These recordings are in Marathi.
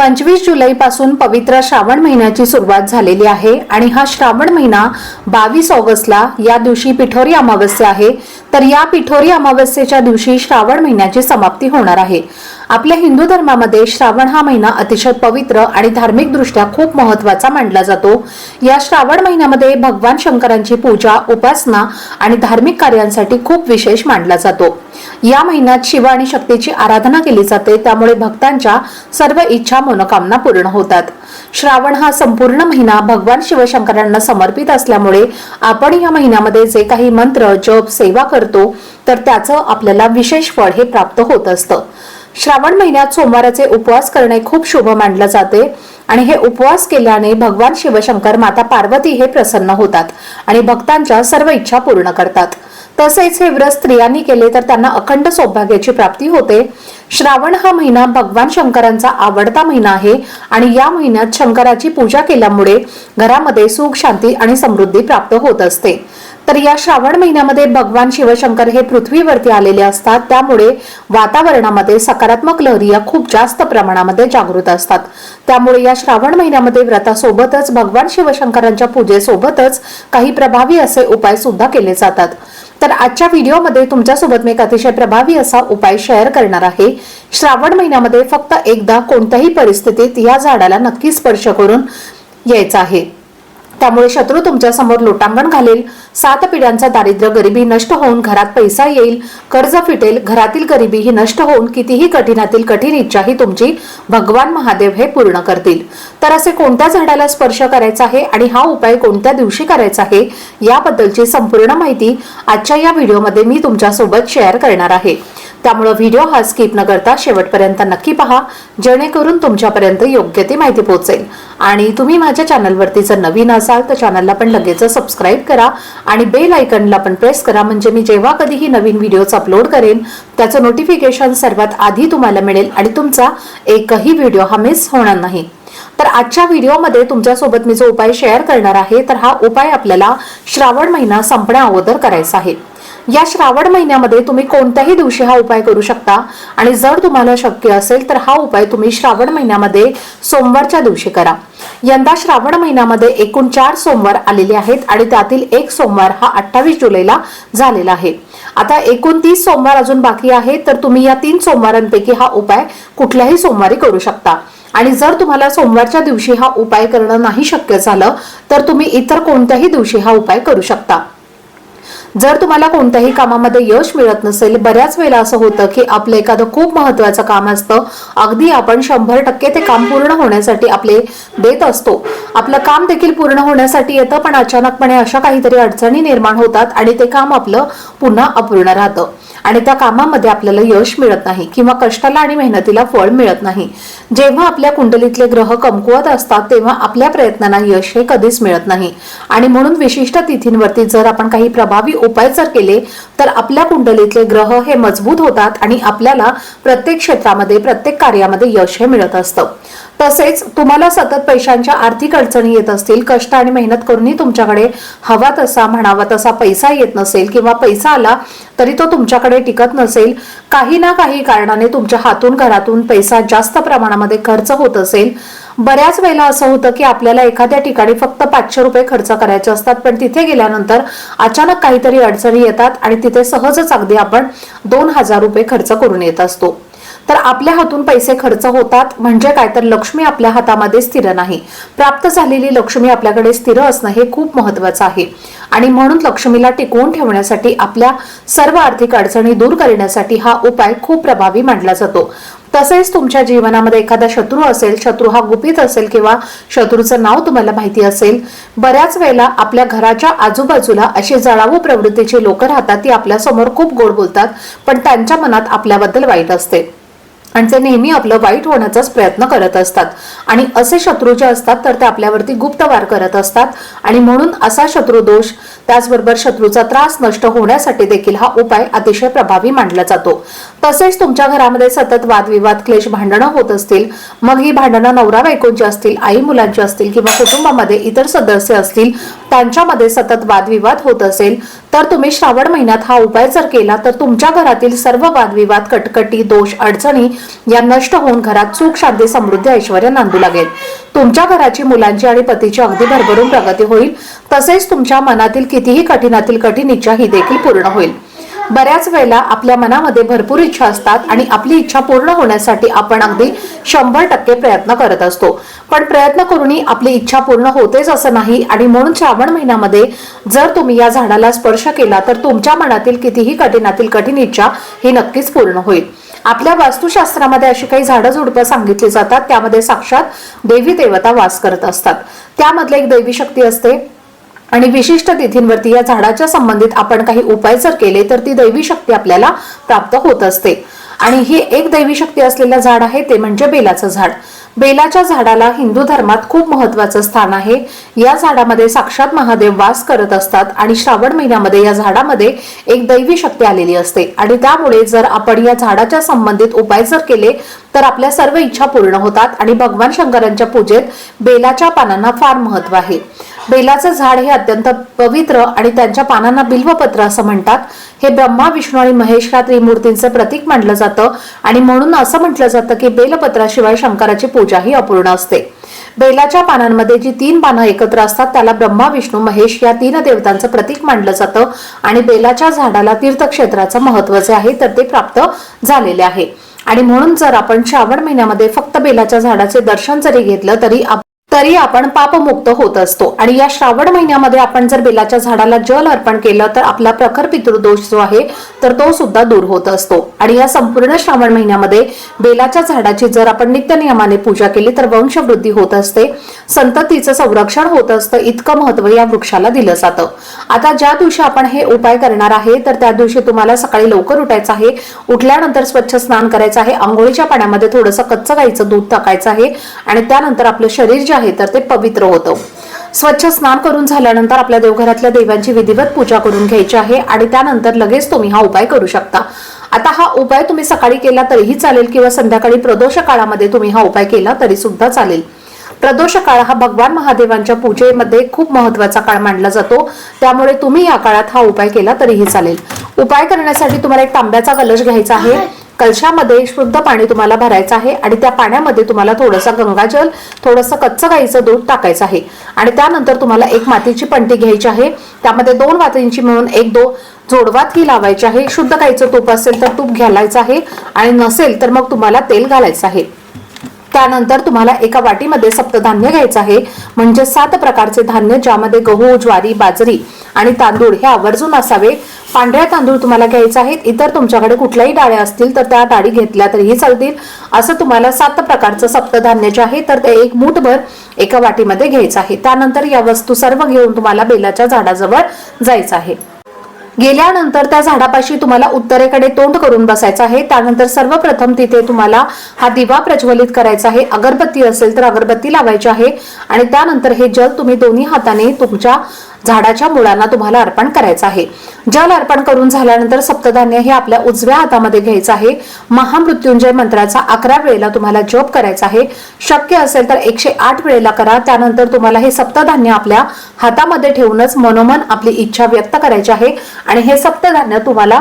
पंचवीस जुलै पासून पवित्र श्रावण महिन्याची सुरुवात झालेली आहे आणि हा श्रावण महिना बावीस ऑगस्टला या दिवशी पिठोरी अमावस्या आहे. तर या पिठोरी अमावस्येच्या दिवशी श्रावण महिन्याची समाप्ती होणार आहे. आपल्या हिंदू धर्मामध्ये श्रावण हा महिना अतिशय पवित्र आणि धार्मिक दृष्ट्या खूप महत्त्वाचा मानला जातो. या श्रावण महिन्यामध्ये भगवान शंकरांची पूजा उपासना आणि धार्मिक कार्यांसाठी खूप विशेष मानला जातो. या महिन्यात शिव आणि शक्तीची आराधना केली जाते त्यामुळे भक्तांच्या सर्व इच्छा मनोकामना पूर्ण होतात. श्रावण हा संपूर्ण महिना भगवान शिवशंकरांना समर्पित असल्यामुळे आपण या महिन्यामध्ये जे काही मंत्र जप सेवा करतो तर त्याचं आपल्याला विशेष फळ हे प्राप्त होत असतं. श्रावण महिन्यात सोमवाराचे उपवास करणे खूप शुभ मानलं जाते. आणि हे उपवास केल्याने भगवान शिवशंकर माता पार्वती हे प्रसन्न होतात आणि भक्तांच्या सर्व इच्छा पूर्ण करतात. तसेच हे व्रत स्त्रियांनी केले तर त्यांना अखंड सौभाग्याची प्राप्ती होते. श्रावण हा महिना भगवान शंकरांचा आवडता महिना आहे आणि या महिन्यात शंकराची पूजा केल्यामुळे घरामध्ये सुख शांती आणि समृद्धी प्राप्त होत असते. तर या श्रावण महिन्यामध्ये भगवान शिवशंकर हे पृथ्वीवरती आलेले असतात. त्यामुळे वातावरणामध्ये सकारात्मक लहरी या खूप जास्त प्रमाणामध्ये जागृत असतात. त्यामुळे या श्रावण महिन्यामध्ये व्रतासोबतच भगवान शिवशंकरांच्या पूजेसोबतच काही प्रभावी असे उपाय सुद्धा केले जातात. तर आजच्या व्हिडिओमध्ये तुमच्यासोबत मी एक अतिशय प्रभावी असा उपाय शेअर करणार आहे. श्रावण महिन्यामध्ये फक्त एकदा कोणत्याही परिस्थितीत या झाडाला नक्की स्पर्श करून यायचा आहे. त्यामुळे शत्रू तुमच्यासमोर लोटांगण घालेल. सात पिढ्यांचा दारिद्र्य गरिबी नष्ट होऊन घरात पैसा येईल. कर्ज फिटेल. घरातील गरिबी ही नष्ट होऊन कितीही कठीणातील कठीण इच्छा ही तुमची भगवान महादेव हे पूर्ण करतील. तर असे कोणत्या झाडाला स्पर्श करायचा आहे आणि हा उपाय कोणत्या दिवशी करायचा आहे याबद्दलची संपूर्ण माहिती आजच्या या व्हिडिओमध्ये मी तुमच्यासोबत शेअर करणार आहे. त्यामुळे व्हिडिओ हा स्किप न करता शेवटपर्यंत नक्की पहा. जेणेकरून तुमच्यापर्यंत योग्य ती माहिती पोहोचेल. आणि तुम्ही माझ्या चॅनलवरती जर नवीन असाल तर चॅनलला पण लगेच सबस्क्राईब करा आणि बेल आयकनला पण प्रेस करा. म्हणजे मी जेव्हा कधीही नवीन व्हिडिओज अपलोड करेन त्याचं नोटिफिकेशन सर्वात आधी तुम्हाला मिळेल आणि तुमचा एकही व्हिडिओ हा मिस होणार नाही. तर आजच्या व्हिडिओमध्ये तुमच्यासोबत मी जो उपाय शेअर करणार आहे तर हा उपाय आपल्याला श्रावण महिना संपण्या अगोदर करायचा आहे. या श्रावण महिन्यामध्ये तुम्ही कोणत्याही दिवशी हा उपाय करू शकता. आणि जर तुम्हाला शक्य असेल तर हा उपाय तुम्ही श्रावण महिन्यामध्ये सोमवारच्या दिवशी करा. यंदा श्रावण महिन्यामध्ये एकूण चार सोमवार आलेले आहेत आणि त्यातील एक सोमवार हा अठ्ठावीस जुलैला झालेला आहे. आता एकूण तीस सोमवार अजून बाकी आहे तर तुम्ही या तीन सोमवारांपैकी हा उपाय कुठल्याही सोमवारी करू शकता. आणि जर तुम्हाला सोमवारच्या दिवशी हा उपाय करणं नाही शक्य झालं तर तुम्ही इतर कोणत्याही दिवशी हा उपाय करू शकता. जर तुम्हाला कोणत्याही कामामध्ये यश मिळत नसेल बऱ्याच वेळेला असं होतं की आपलं एखादं खूप महत्वाचं काम असतं. अगदी आपण शंभर टक्के ते काम पूर्ण होण्यासाठी आपले देत असतो. आपलं काम देखील पूर्ण होण्यासाठी येतं पण अचानकपणे अशा काहीतरी अडचणी निर्माण होतात आणि ते काम आपलं पुन्हा अपूर्ण राहतं. आणि त्या कामामध्ये आपल्याला यश मिळत नाही किंवा कष्टाला आणि मेहनतीला फळ मिळत नाही. जेव्हा आपल्या कुंडलीतले ग्रह कमकुवत असतात तेव्हा आपल्या प्रयत्नांना यश हे कधीच मिळत नाही. आणि म्हणून विशिष्ट तिथींवरती जर आपण काही प्रभावी उपाय जर केले तर आपल्या कुंडलीतले ग्रह हे मजबूत होतात आणि आपल्याला प्रत्येक क्षेत्रामध्ये प्रत्येक कार्यामध्ये यश हे मिळत असतं. तसेच तुम्हाला सतत पैशांच्या आर्थिक अडचणी येत असतील कष्ट आणि मेहनत करूनही तुमच्याकडे हवा तसा म्हणावा तसा पैसा येत नसेल किंवा पैसा आला तरी तो तुमच्याकडे टिकत नसेल काही ना काही कारणाने तुमच्या हातून घरातून पैसा जास्त प्रमाणामध्ये खर्च होत असेल बऱ्याच वेळेला असं होतं की आपल्याला एखाद्या ठिकाणी फक्त पाचशे रुपये खर्च करायचे असतात पण तिथे गेल्यानंतर अचानक काहीतरी अडचणी येतात आणि तिथे सहजच अगदी आपण दोन हजार रुपये खर्च करून येत असतो. तर आपल्या हातून पैसे खर्च होतात म्हणजे काय? तर लक्ष्मी आपल्या हातामध्ये स्थिर नाही. प्राप्त झालेली लक्ष्मी आपल्याकडे स्थिर असणं हे खूप महत्वाचं आहे. आणि म्हणून लक्ष्मीला टिकवून ठेवण्यासाठी आपल्या सर्व आर्थिक अडचणी दूर करण्यासाठी हा उपाय खूप प्रभावी मानला जातो. तसेच तुमच्या जीवनामध्ये एखादा शत्रू असेल शत्रू हा गुपित असेल किंवा शत्रूचं नाव तुम्हाला माहिती असेल बऱ्याच वेळेला आपल्या घराच्या आजूबाजूला अशी जळावू प्रवृत्तीची लोक राहतात ती आपल्यासमोर खूप गोड बोलतात पण त्यांच्या मनात आपल्याबद्दल वाईट असते. आणि ते नेहमी आपलं वाईट होण्याचाच प्रयत्न करत असतात. आणि असे शत्रू जे असतात तर ते आपल्यावरती गुप्त वार करत असतात. आणि म्हणून असा शत्रू दोष त्याचबरोबर शत्रूचा त्रास नष्ट होण्यासाठी देखील हा उपाय अतिशय प्रभावी मानला जातो. तसेच तुमच्या घरामध्ये सतत वादविवाद क्लेश भांडणं होत असतील मग ही भांडणं नवरा बायकोंची असतील आई मुलांची असतील किंवा कुटुंबामध्ये इतर सदस्य असतील त्यांच्यामध्ये सतत वादविवाद होत असेल तर तुम्ही श्रावण महिन्यात हा उपाय जर केला तर तुमच्या घरातील सर्व वादविवाद कटकटी दोष अडचणी या नष्ट होऊन घरात सुख शांती समृद्धी ऐश्वर नांदू लागेल. तुमच्या घराची मुलांची आणि पतीची अगदी भरभरून प्रगती होईल. तसेच तुमच्या मनातील कितीही कठीणातील कठीण इच्छा ही देखील पूर्ण होईल. बऱ्याच वेळेला आपल्या मनामध्ये भरपूर इच्छा असतात आणि आपली इच्छा पूर्ण होण्यासाठी आपण अगदी शंभर टक्के प्रयत्न करत असतो. पण प्रयत्न करूनही आपली इच्छा पूर्ण होतेच असं नाही आणि म्हणून श्रावण महिन्यामध्ये जर तुम्ही या झाडाला स्पर्श केला तर तुमच्या मनातील कितीही कठीणातील कठीण इच्छा ही नक्कीच पूर्ण होईल. आपल्या वास्तुशास्त्रामध्ये अशी काही झाडं झुडपं सांगितली जातात त्यामध्ये साक्षात देवी देवता वास करत असतात. त्यामधले एक दैवी शक्ती असते आणि विशिष्ट तिथींवरती या झाडाच्या संबंधित आपण काही उपाय जर केले तर ती दैवी शक्ती आपल्याला प्राप्त होत असते. आणि ही एक दैवी शक्ती असलेलं झाड आहे ते म्हणजे बेलाचं झाड. बेलाच्या झाडाला हिंदू धर्मात खूप महत्वाचं स्थान आहे. या झाडामध्ये साक्षात महादेव वास करत असतात आणि श्रावण महिन्यामध्ये या झाडामध्ये एक दैवी शक्ती आलेली असते. आणि त्यामुळे जर आपण या झाडाच्या संबंधित उपाय जर केले तर आपल्या सर्व इच्छा पूर्ण होतात आणि भगवान शंकरांच्या पूजेत बेलाच्या पानांना फार महत्त्व आहे. बेलाचं झाड हे अत्यंत पवित्र आणि त्यांच्या पानांना बिल्वपत्र असं म्हणतात. हे ब्रह्मा विष्णू आणि महेश या त्रिमूर्तींचं प्रतीक मानलं जातं आणि म्हणून असं म्हटलं जातं की बेलपत्राशिवाय शंकराची पूजा ही अपूर्ण असते. बेलाच्या पानांमध्ये जी तीन पानं एकत्र असतात त्याला ब्रह्मा विष्णू महेश या तीन देवतांचं प्रतीक मानलं जातं आणि बेलाच्या झाडाला तीर्थक्षेत्राचं महत्त्व जे आहे तर ते प्राप्त झालेले आहे. आणि म्हणून जर आपण श्रावण महिन्यामध्ये फक्त बेलाच्या झाडाचे दर्शन जरी घेतलं तरी तरी आपण पापमुक्त होत असतो. आणि या श्रावण महिन्यामध्ये आपण जर बेलाच्या झाडाला जल अर्पण केलं तर आपला प्रखर पितृदोष जो आहे तर तो सुद्धा दूर होत असतो. आणि या संपूर्ण श्रावण महिन्यामध्ये बेलाच्या झाडाची जर आपण नित्य नियमाने पूजा केली तर वंशवृद्धी होत असते. संततीचं संरक्षण होत असतं. इतकं महत्त्व या वृक्षाला दिलं जातं. आता ज्या दिवशी आपण हे उपाय करणार आहे तर त्या दिवशी तुम्हाला सकाळी लवकर उठायचं आहे. उठल्यानंतर स्वच्छ स्नान करायचं आहे. आंघोळीच्या पाण्यामध्ये थोडंसं कच्चं गाईचं दूध टाकायचं आहे. आणि त्यानंतर आपलं शरीर जे आहे तर ते पवित्र होतं. स्वच्छ स्नान करून झाल्यानंतर आपल्या देवघरातल्या देवांची विधिवत पूजा करून घ्यायची आहे आणि त्यानंतर लगेच तुम्ही हा उपाय करू शकता. आता हा उपाय तुम्ही सकाळी केला तरीही चालेल किंवा संध्याकाळी प्रदोष काळामध्ये तुम्ही हा उपाय केला तरी सुद्धा चालेल. प्रदोष काळ हा भगवान महादेवांच्या पूजेमध्ये खूप महत्त्वाचा काळ मानला जातो. त्यामुळे तुम्ही या काळात हा उपाय केला तरीही चालेल. उपाय करण्यासाठी तुम्हाला एक तांब्याचा कलश घ्यायचा आहे. कलशामध्ये शुद्ध पाणी तुम्हाला भरायचं आहे आणि त्या पाण्यामध्ये तुम्हाला थोडंसं गंगाजल थोडंसं कच्चं गाईचं दूध टाकायचं आहे. आणि त्यानंतर तुम्हाला एक मातीची पंटी घ्यायची आहे. त्यामध्ये दोन वातींची मिळून एक दो जोडवात ही लावायची आहे. शुद्ध गाईचं तूप असेल तर तूप घालायचं आहे. आणि नसेल तर मग तुम्हाला तेल घालायचं आहे. त्यानंतर तुम्हाला एका वाटीमध्ये सप्तधान्य घ्यायचं आहे. म्हणजे सात प्रकारचे धान्य ज्यामध्ये गहू ज्वारी बाजरी आणि तांदूळ हे आवर्जून असावे. पांढऱ्या तांदूळ तुम्हाला घ्यायचे आहेत. इतर तुमच्याकडे कुठल्याही डाळ्या असतील तर त्या डाळी घेतल्या तरीही चालतील. असं तुम्हाला सात प्रकारचं सप्तधान्य जे आहे तर ते एक मूठभर एका वाटीमध्ये घ्यायचं आहे. त्यानंतर या वस्तू सर्व घेऊन तुम्हाला बेलाच्या झाडाजवळ जायचं आहे. गेल्यानंतर त्या झाडापाशी तुम्हाला उत्तरेकडे तोंड करून बसायचं आहे. त्यानंतर सर्वप्रथम तिथे तुम्हाला हा दिवा प्रज्वलित करायचा आहे. अगरबत्ती असेल तर अगरबत्ती लावायची आहे. आणि त्यानंतर हे जल तुम्ही दोन्ही हाताने तुमच्या झाडाच्या मुळांना तुम्हाला अर्पण करायचं आहे. जल अर्पण करून झाल्यानंतर सप्तधान्य हे आपल्या उजव्या हातामध्ये घ्यायचं आहे. महामृत्युंजय मंत्राचा अकरा वेळेला तुम्हाला जप करायचा आहे. शक्य असेल तर एकशे आठ वेळेला करा. त्यानंतर तुम्हाला हे सप्तधान्य आपल्या हातामध्ये ठेवूनच मनोमन आपली इच्छा व्यक्त करायची आहे. आणि हे सप्तधान्य तुम्हाला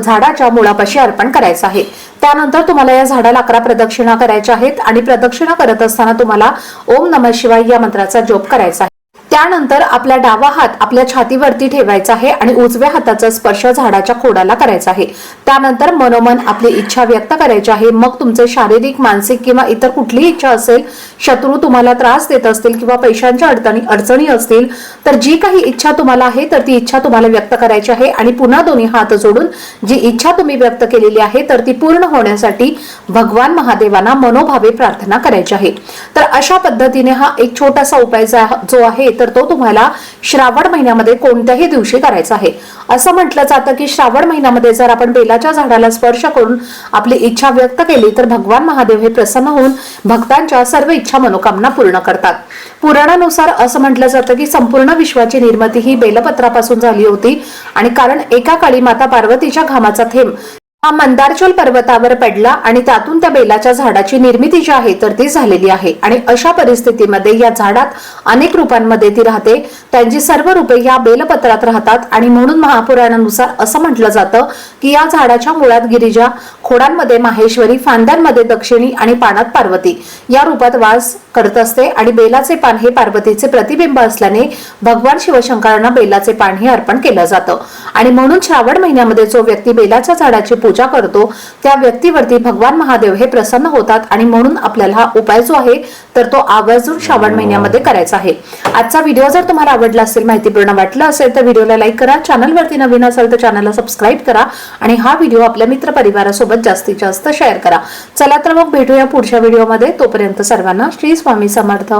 झाडाच्या मुळापाशी अर्पण करायचं आहे. त्यानंतर तुम्हाला या झाडाला अकरा प्रदक्षिणा करायच्या आहेत. आणि प्रदक्षिणा करत असताना तुम्हाला ओम नम शिवाय या मंत्राचा जोप करायचा आहे. त्यानंतर आपला डावा हात आपल्या छातीवरती ठेवायचा आहे आणि उजव्या हाताचा स्पर्श झाडाच्या खोडाला करायचा आहे. त्यानंतर मनोमन आपली इच्छा व्यक्त करायची आहे. मग तुमचे शारीरिक मानसिक किंवा इतर कुठलीही इच्छा असेल शत्रू तुम्हाला त्रास देत असतील किंवा पैशांच्या अडचणी अडचणी असतील तर जी काही इच्छा तुम्हाला आहे तर ती इच्छा तुम्हाला व्यक्त करायची आहे. आणि पुन्हा दोन्ही हात जोडून जी इच्छा तुम्ही व्यक्त केलेली आहे तर ती पूर्ण होण्यासाठी भगवान महादेवांना मनोभावे प्रार्थना करायची आहे. तर अशा पद्धतीने हा एक छोटासा उपाय जो आहे तर तर तो तुम्हाला श्रावण महिन्यामध्ये कोणत्याही दिवशी करायचा आहे. असं म्हटलं जातं की श्रावण महिन्यामध्ये जर आपण बेलाच्या झाडाला स्पर्श करून आपली इच्छा व्यक्त केली तर भगवान महादेव हे प्रसन्न होऊन भक्तांच्या सर्व इच्छा मनोकामना पूर्ण करतात. पुराणानुसार असं म्हटलं जातं की संपूर्ण विश्वाची निर्मिती ही बेलपत्रापासून झाली होती आणि कारण एका काळी माता पार्वतीच्या घामाचा थेंब हा मंदारचल पर्वतावर पडला आणि त्यातून त्या बेलाच्या झाडाची निर्मिती जी आहे तर ती झालेली आहे. आणि अशा परिस्थितीमध्ये या झाडात अनेक रूपांमध्ये ती राहते. त्यांची सर्व रूपे या बेलपत्रात राहतात आणि म्हणून महापुराणानुसार असं म्हटलं जातं की या झाडाच्या मुळात गिरिजा खोडांमध्ये माहेश्वरी फांद्यांमध्ये दक्षिणी आणि पानात पार्वती. या रूपात वास करत असते आणि बेलाचे पान हे पार्वतीचे प्रतिबिंब असल्याने भगवान शिवशंकरांना बेलाचे पान हे अर्पण केलं जातं. आणि म्हणून श्रावण महिन्यामध्ये जो व्यक्ती बेलाच्या झाडाची पूजा करतो त्या व्यक्तीवरती भगवान महादेव हे प्रसन्न होतात आणि म्हणून आपल्याला हा उपाय जो आहे तर तो आवर्जून श्रावण महिन्यामध्ये करायचा आहे. आजचा व्हिडिओ जर तुम्हाला आवडला असेल माहितीपूर्ण वाटला असेल तर व्हिडिओला लाईक करा चॅनलवरती नवीन असेल तर चॅनलला सबस्क्राईब करा आणि हा व्हिडिओ आपल्या मित्र परिवारासोबत जास्तीत जास्त शेअर करा. चला तर मग भेटूया पुढच्या व्हिडिओमध्ये. तोपर्यंत सर्वांना श्री स्वामी समर्थ.